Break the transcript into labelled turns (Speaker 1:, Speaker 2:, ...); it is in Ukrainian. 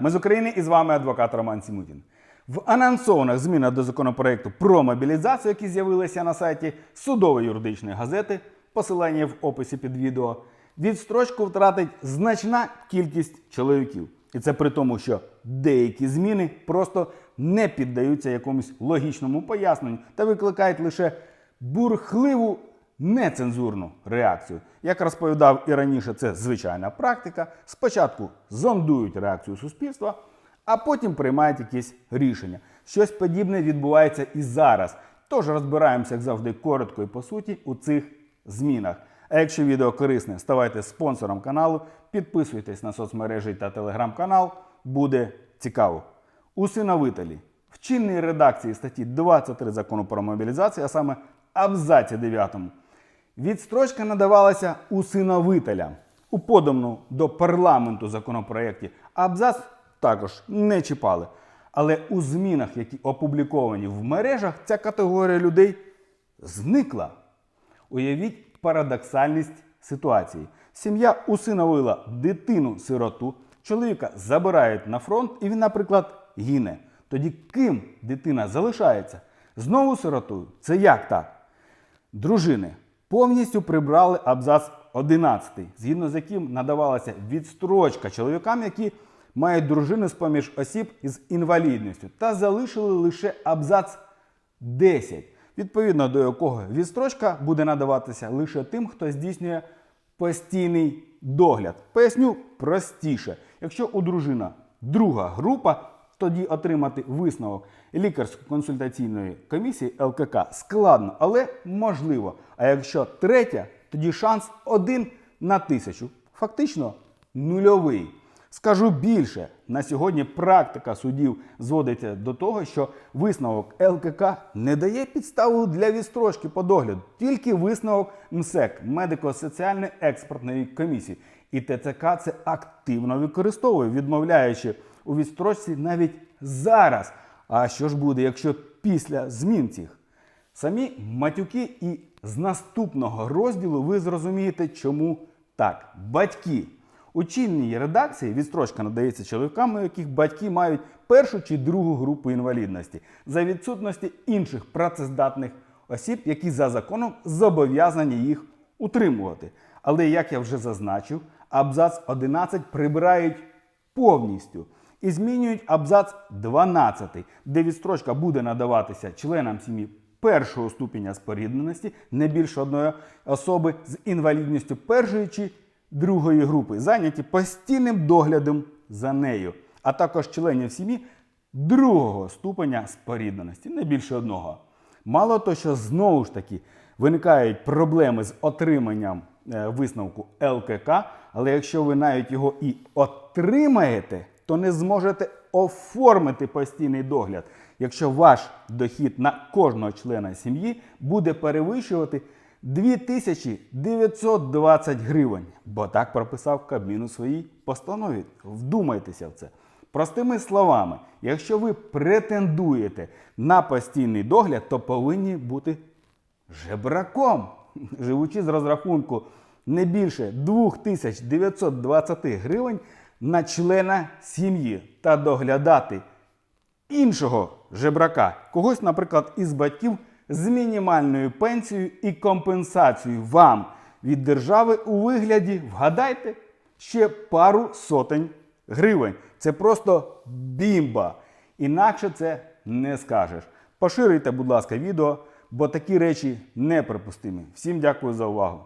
Speaker 1: Ми з України і з вами адвокат Роман Сімутін. В анонсованих змінах до законопроекту про мобілізацію, які з'явилися на сайті судової юридичної газети, посилання в описі під відео, відстрочку втратить значна кількість чоловіків. І це при тому, що деякі зміни просто не піддаються якомусь логічному поясненню та викликають лише бурхливу нецензурну реакцію. Як розповідав і раніше, це звичайна практика. Спочатку зондують реакцію суспільства, а потім приймають якісь рішення. Щось подібне відбувається і зараз. Тож розбираємося, як завжди, коротко і по суті у цих змінах. А якщо відео корисне, ставайте спонсором каналу, підписуйтесь на соцмережі та телеграм-канал, буде цікаво. Усиновителі в чинній редакції статті 23 закону про мобілізацію, а саме абзаці 9, відстрочка надавалася усиновителям. У поданому до парламенту законопроєкті абзац також не чіпали. Але у змінах, які опубліковані в мережах, ця категорія людей зникла. Уявіть парадоксальність ситуації. Сім'я усиновила дитину-сироту, чоловіка забирають на фронт, і він, наприклад, гине. Тоді ким дитина залишається? Знову сиротою. Це як так? Дружини повністю прибрали абзац 11, згідно з яким надавалася відстрочка чоловікам, які мають дружини з поміж осіб із інвалідністю, та залишили лише абзац 10, відповідно до якого відстрочка буде надаватися лише тим, хто здійснює постійний догляд. Поясню простіше, якщо у дружина друга група, тоді отримати висновок лікарсько-консультаційної комісії ЛКК складно, але можливо. А якщо третя, тоді шанс один на тисячу. Фактично нульовий. Скажу більше, на сьогодні практика судів зводиться до того, що висновок ЛКК не дає підставу для відстрочки по догляду, тільки висновок МСЕК медико-соціальної експертної комісії. І ТЦК це активно використовує, відмовляючи у відстрочці навіть зараз. А що ж буде, якщо після змін цих? Самі матюки, і з наступного розділу ви зрозумієте, чому так. Батьки. У чинній редакції відстрочка надається чоловікам, у яких батьки мають першу чи другу групу інвалідності, за відсутності інших працездатних осіб, які за законом зобов'язані їх утримувати. Але, як я вже зазначив, абзац 11 прибирають повністю і змінюють абзац 12, де відстрочка буде надаватися членам сім'ї першого ступеня спорідненості не більше одної особи з інвалідністю першої чи другої групи, зайняті постійним доглядом за нею, а також членів сім'ї другого ступеня спорідненості, не більше одного. Мало того, що знову ж таки виникають проблеми з отриманням е, висновку ЛКК, але якщо ви навіть його і отримаєте, то не зможете оформити постійний догляд, якщо ваш дохід на кожного члена сім'ї буде перевищувати 2920 гривень, бо так прописав Кабмін у своїй постанові. Вдумайтеся в це. Простими словами, якщо ви претендуєте на постійний догляд, то повинні бути жебраком, живучи з розрахунку не більше 2920 гривень на члена сім'ї та доглядати іншого жебрака, когось, наприклад, із батьків з мінімальною пенсією і компенсацією вам від держави у вигляді, вгадайте, ще пару сотень гривень. Це просто бімба. Інакше це не скажеш. Поширюйте, будь ласка, відео, бо такі речі неприпустимі. Всім дякую за увагу.